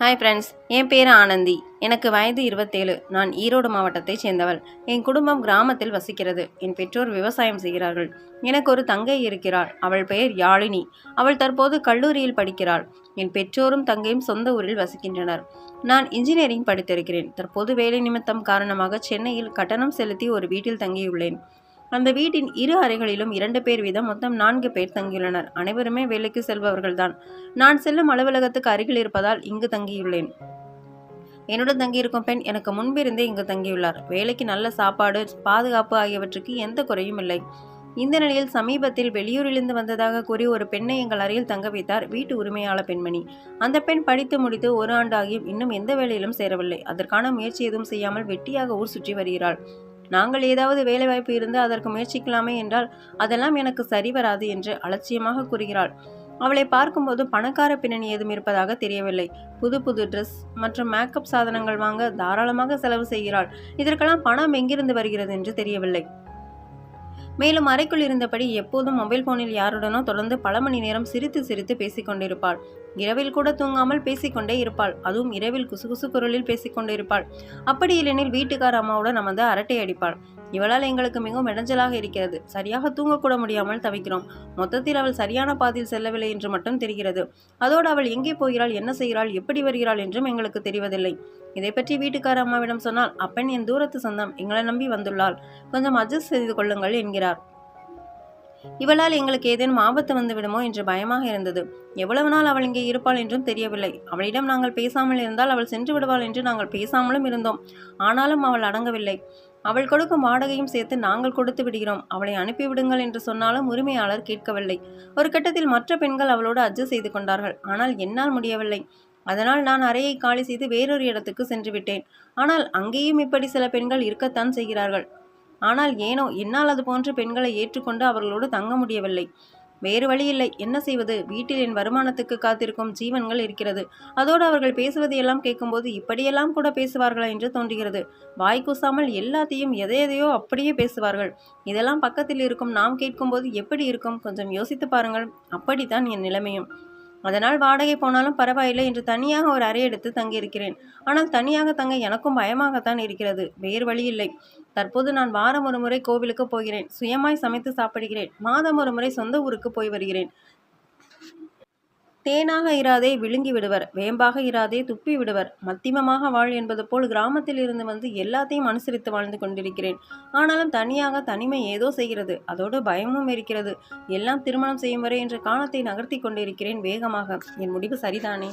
Hi friends என் பேர் ஆனந்தி. எனக்கு வயது இருபத்தேழு. நான் ஈரோடு மாவட்டத்தைச் சேர்ந்தவள். என் குடும்பம் கிராமத்தில் வசிக்கிறது. என் பெற்றோர் விவசாயம் செய்கிறார்கள். எனக்கு ஒரு தங்கை இருக்கிறாள். அவள் பெயர் யாழினி. அவள் தற்போது கல்லூரியில் படிக்கிறாள். என் பெற்றோரும் தங்கையும் சொந்த ஊரில் வசிக்கின்றனர். நான் இன்ஜினியரிங் படித்திருக்கிறேன். தற்போது வேலை நிமித்தம் காரணமாக சென்னையில் கட்டணம் செலுத்தி ஒரு வீட்டில் தங்கியுள்ளேன். அந்த வீட்டின் இரு அறைகளிலும் இரண்டு பேர் வீதம் மொத்தம் நான்கு பேர் தங்கியுள்ளனர். அனைவருமே வேலைக்கு செல்பவர்கள்தான். நான் செல்லும் அலுவலகத்துக்கு அருகில் இருப்பதால் இங்கு தங்கியுள்ளேன். என்னுடன் தங்கியிருக்கும் பெண் எனக்கு முன்பிருந்தே இங்கு தங்கியுள்ளார். வேலைக்கு நல்ல சாப்பாடு பாதுகாப்பு ஆகியவற்றுக்கு எந்த குறையும் இல்லை. இந்த நிலையில் சமீபத்தில் வெளியூரிலிருந்து வந்ததாக கூறி ஒரு பெண்ணை எங்கள் அறையில் தங்க வைத்தார் வீட்டு உரிமையாளர் பெண்மணி. அந்த பெண் படித்து முடித்து ஒரு ஆண்டாகியும் இன்னும் எந்த வேலையிலும் சேரவில்லை. அதற்கான முயற்சி எதுவும் செய்யாமல் வெட்டியாக ஊர் சுற்றி வருகிறாள். நாங்கள் ஏதாவது வேலைவாய்ப்பு இருந்து அதற்கு முயற்சிக்கலாமே என்றால் அதெல்லாம் எனக்கு சரி வராது என்று அலட்சியமாக கூறுகிறாள். அவளை பார்க்கும்போது பணக்கார பின்னணி ஏதும் இருப்பதாக தெரியவில்லை. புது புது ட்ரெஸ் மற்றும் மேக்கப் சாதனங்கள் வாங்க தாராளமாக செலவு செய்கிறாள். இதற்கெல்லாம் பணம் எங்கிருந்து வருகிறது என்று தெரியவில்லை. மேலும் அறைக்குள் இருந்தபடி எப்போதும் மொபைல் போனில் யாருடனோ தொடர்ந்து பல மணி நேரம் சிரித்து சிரித்து பேசிக்கொண்டிருப்பாள். இரவில் கூட தூங்காமல் பேசிக்கொண்டே இருப்பாள். அதுவும் இரவில் குசுகுசு குரலில் பேசிக்கொண்டே இருப்பாள். அப்படி இல்லைனில் வீட்டுக்கார அம்மாவுடன் அமர்ந்து அரட்டை அடிப்பாள். இவளால் எங்களுக்கு மிகவும் இடைஞ்சலாக இருக்கிறது. சரியாக தூங்கக்கூட முடியாமல் தவிக்கிறோம். மொத்தத்தில் அவள் சரியான பாதையில் செல்லவில்லை என்று மட்டும் தெரிகிறது. அதோடு அவள் எங்கே போகிறாள் என்ன செய்கிறாள் எப்படி வருகிறாள் என்றும் எங்களுக்கு தெரிவதில்லை. இதை பற்றி வீட்டுக்கார அம்மாவிடம் சொன்னால் அப்பெண் என் தூரத்து சொந்தம். எங்களை நம்பி வந்துள்ளாள். கொஞ்சம் அட்ஜஸ்ட் செய்து கொள்ளுங்கள் என்கிறார். இவளால் எங்களுக்கு ஏதேனும் ஆபத்து வந்து விடுமோ என்று பயமாக இருந்தது. எவ்வளவு நாள் அவள் இங்கே இருப்பாள் என்றும் தெரியவில்லை. அவளிடம் நாங்கள் பேசாமல் இருந்தால் அவள் சென்று விடுவாள் என்று நாங்கள் பேசாமலும் இருந்தோம். ஆனாலும் அவள் அடங்கவில்லை. அவள் கொடுக்கும் வாடகையும் சேர்த்து நாங்கள் கொடுத்து விடுகிறோம். அவளை அனுப்பிவிடுங்கள் என்று சொன்னாலும் உரிமையாளர் கேட்கவில்லை. ஒரு கட்டத்தில் மற்ற பெண்கள் அவளோடு அட்ஜஸ்ட் செய்து கொண்டார்கள். ஆனால் என்னால் முடியவில்லை. அதனால் நான் அறையை காலி செய்து வேறொரு இடத்துக்கு சென்று விட்டேன். ஆனால் அங்கேயும் இப்படி சில பெண்கள் இருக்கத்தான் செய்கிறார்கள். ஆனால் ஏனோ என்னால் அது போன்ற பெண்களை ஏற்றுக்கொண்டு அவர்களோடு தங்க முடியவில்லை. வேறு வழி இல்லை என்ன செய்வது? வீட்டில் என் வருமானத்துக்கு காத்திருக்கும் ஜீவன்கள் இருக்கிறது. அதோடு அவர்கள் பேசுவதையெல்லாம் கேட்கும்போது இப்படியெல்லாம் கூட பேசுவார்களா என்று தோன்றுகிறது. வாய் கூசாமல் எல்லாத்தையும் எதை எதையோ அப்படியே பேசுவார்கள். இதெல்லாம் பக்கத்தில் இருக்கும் நாம் கேட்கும்போது எப்படி இருக்கும்? கொஞ்சம் யோசித்து பாருங்கள். அப்படித்தான் என் நிலைமையும். அதனால் வாடகை போனாலும் பரவாயில்லை என்று தனியாக ஒரு அறை எடுத்து தங்கியிருக்கிறேன். ஆனால் தனியாக தங்க எனக்கும் பயமாகத்தான் இருக்கிறது. வேறு வழி இல்லை. தற்போது நான் வாரம் ஒரு முறை கோவிலுக்கு போகிறேன். சுயமாய் சமைத்து சாப்பிடுகிறேன். மாதம் ஒரு முறை சொந்த ஊருக்கு போய் வருகிறேன். தேனாக இராதே விழுங்கி விடுவர் வேம்பாக இராதே துப்பி விடுவர். மத்திமமாக வாழ் என்பது போல் கிராமத்தில் இருந்து வந்து எல்லாத்தையும் அனுசரித்து வாழ்ந்து கொண்டிருக்கிறேன். ஆனாலும் தனியாக தனிமை ஏதோ செய்கிறது அதோடு பயமும் இருக்கிறது. எல்லாம் திருமணம் செய்யும் வரை என்ற காலத்தை நகர்த்தி கொண்டிருக்கிறேன் வேகமாக. என் முடிவு சரிதானே?